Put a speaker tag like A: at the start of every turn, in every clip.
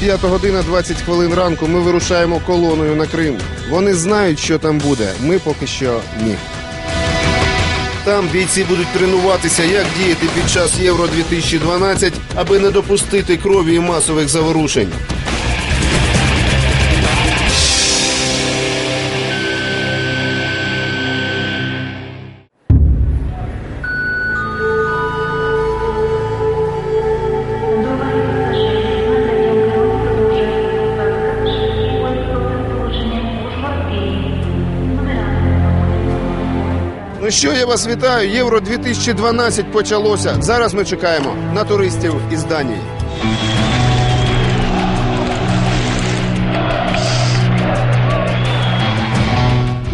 A: 5 година 20 хвилин ранку. Ми вирушаємо колоною на Крим. Вони знають, що там буде. Ми поки що ні. Там бійці будуть тренуватися, як діяти під час Євро 2012, аби не допустити крові і масових заворушень. Що, я вас вітаю. Євро 2012 почалося. Зараз ми чекаємо на туристів із Данії.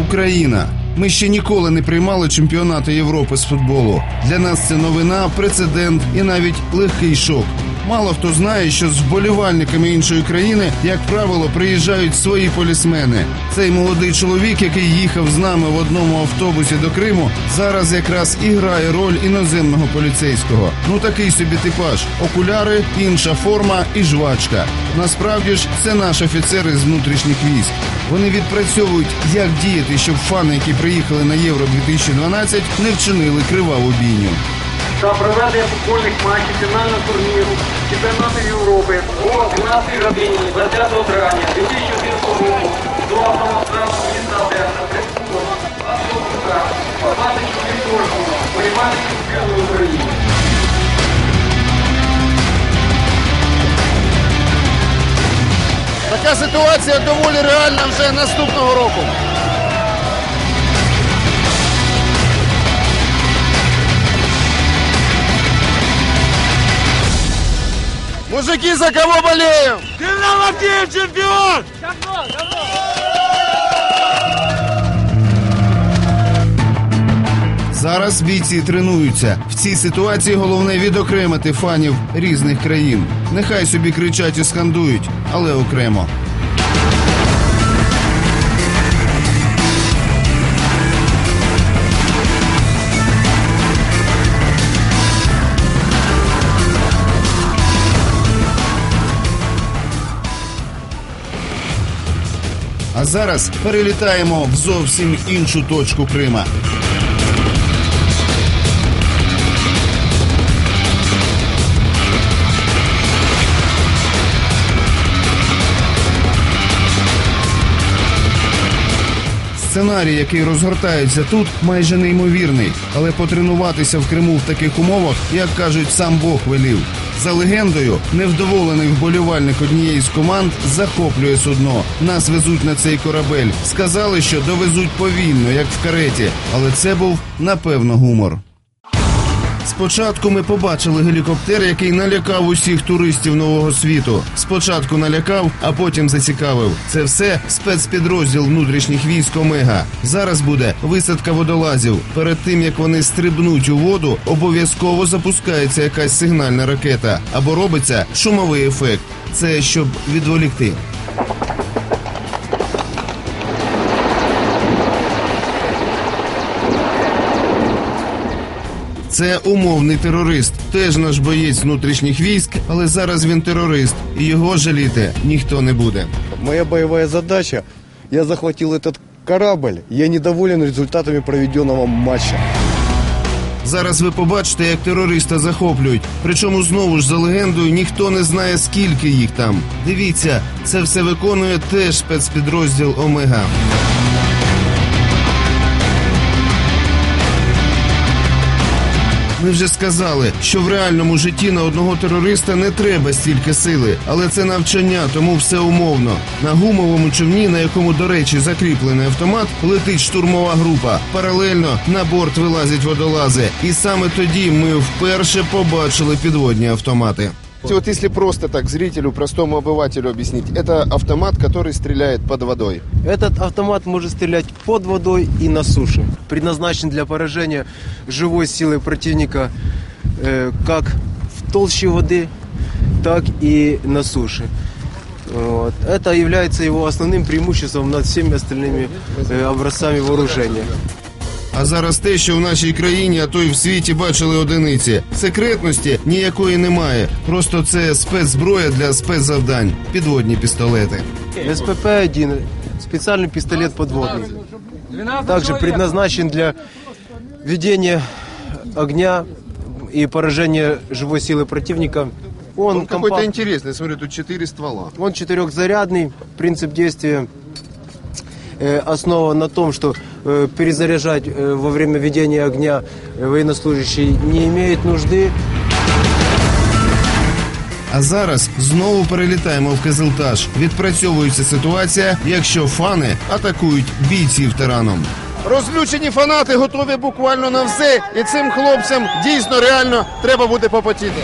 A: Україна. Ми ще ніколи не приймали чемпіонати Європи з футболу. Для нас це новина, прецедент і навіть легкий шок. Мало хто знає, що з вболівальниками іншої країни, як правило, приїжджають свої полісмени. Цей молодий чоловік, який їхав з нами в одному автобусі до Криму, зараз якраз і грає роль іноземного поліцейського. Ну такий собі типаж: окуляри, інша форма і жвачка. Насправді ж це наш офіцери з внутрішніх військ. Вони відпрацьовують, як діяти, щоб фани, які приїхали на Євро 2012, не вчинили криваву бійню.
B: Та проведення футбольних матчів фінального турніру Чемпіонату Європи о 12 годині 20 травня 2011 року до автомобільного міста Одеса присутно 20 утра 24 кожного полівальників України.
A: Така ситуація доволі реальна вже наступного року. Мужики, за кого болеем? Зараз бійці тренуються. В цій ситуації головне відокремити фанів різних країн. Нехай собі кричать і скандують, але окремо. Зараз перелітаємо в зовсім іншу точку Крима. Сценарій, який розгортається тут, майже неймовірний, але потренуватися в Криму в таких умовах, як кажуть, сам Бог велів. За легендою, невдоволених вболівальник однієї з команд захоплює судно. Нас везуть на цей корабель. Сказали, що довезуть повільно, як в кареті, але це був напевно гумор. Спочатку ми побачили гелікоптер, який налякав усіх туристів нового світу. Спочатку налякав, а потім зацікавив. Це все спецпідрозділ внутрішніх військ Омега. Зараз буде висадка водолазів. Перед тим як вони стрибнуть у воду, обов'язково запускається якась сигнальна ракета або робиться шумовий ефект. Це щоб відволікти. Це умовний терорист, теж наш боєць внутрішніх військ, але зараз він терорист, і його жаліти ніхто не буде.
C: Моя боевая задача, я захватил этот корабль, я недоволен результатами проведенного матча.
A: Зараз ви побачите, як терориста захоплюють. Причому знову ж за легендою ніхто не знає, скільки їх там. Дивіться, це все виконує теж спецпідрозділ Омега. Ми вже сказали, що в реальному житті на одного терориста не треба стільки сили, але це навчання, тому все умовно. На гумовому човні, на якому, до речі, закріплений автомат, летить штурмова група. Паралельно на борт вилазять водолази, і саме тоді ми вперше побачили підводні автомати. Вот если просто так зрителю, простому обывателю объяснить, это автомат, который стреляет под водой.
D: Этот автомат может стрелять под водой и на суше. Предназначен для поражения живой силы противника э, как в толще воды, так и на суше. Вот. Это является его основным преимуществом над всеми остальными э, образцами вооружения.
A: А зараз те, що в нашій країні, а то й в світі бачили одиниці. Секретності ніякої немає. Просто це спецзброя для спецзавдань. Підводні пістолети.
D: СПП-1 специальный пистолет подводный. Также предназначен для ведения огня и поражения живой силы противника. Он, компакт-
A: інтересний. Смотри, тут чотири ствола.
D: он четырехзарядный. Принцип действия э, основан на том, что э, перезаряжать э, во время ведения огня э, военнослужащий не имеет нужды.
A: А зараз знову перелітаємо в Кизилтаж. Відпрацьовується ситуація, якщо фани атакують бійців тараном. Розлючені фанати готові буквально на все, і цим хлопцям дійсно реально треба буде попотіти.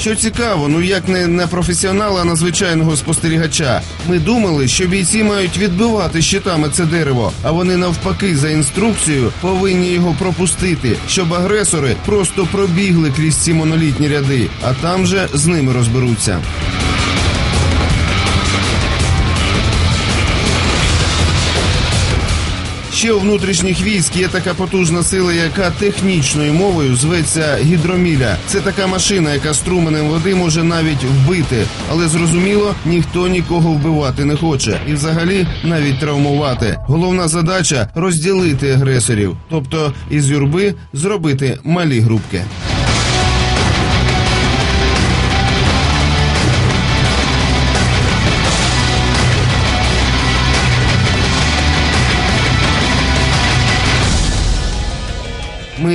A: Що цікаво, ну як не на професіонала, а на звичайного спостерігача. Ми думали, що бійці мають відбивати щитами це дерево, а вони навпаки за інструкцією повинні його пропустити, щоб агресори просто пробігли крізь ці монолітні ряди, а там же з ними розберуться. Ще у внутрішніх військ є така потужна сила, яка технічною мовою зветься гідроміля. Це така машина, яка струменем води може навіть вбити, але зрозуміло, ніхто нікого вбивати не хоче, і взагалі навіть травмувати. Головна задача розділити агресорів, тобто із юрби зробити малі групки.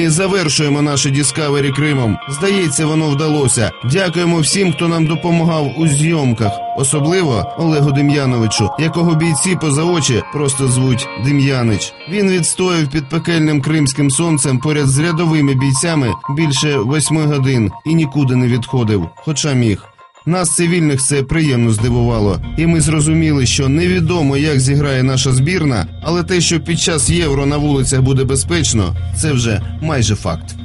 A: Завершуємо наше Діскавері Кримом. Здається, воно вдалося. Дякуємо всім, хто нам допомагав у зйомках, особливо Олегу Дем'яновичу, якого бійці поза очі просто звуть Дем'янич. Він відстояв під пекельним кримським сонцем поряд з рядовими бійцями більше восьми годин і нікуди не відходив, хоча міг. Нас, цивільних, це приємно здивувало, і ми зрозуміли, що невідомо, як зіграє наша збірна, але те, що під час євро на вулицях буде безпечно, це вже майже факт.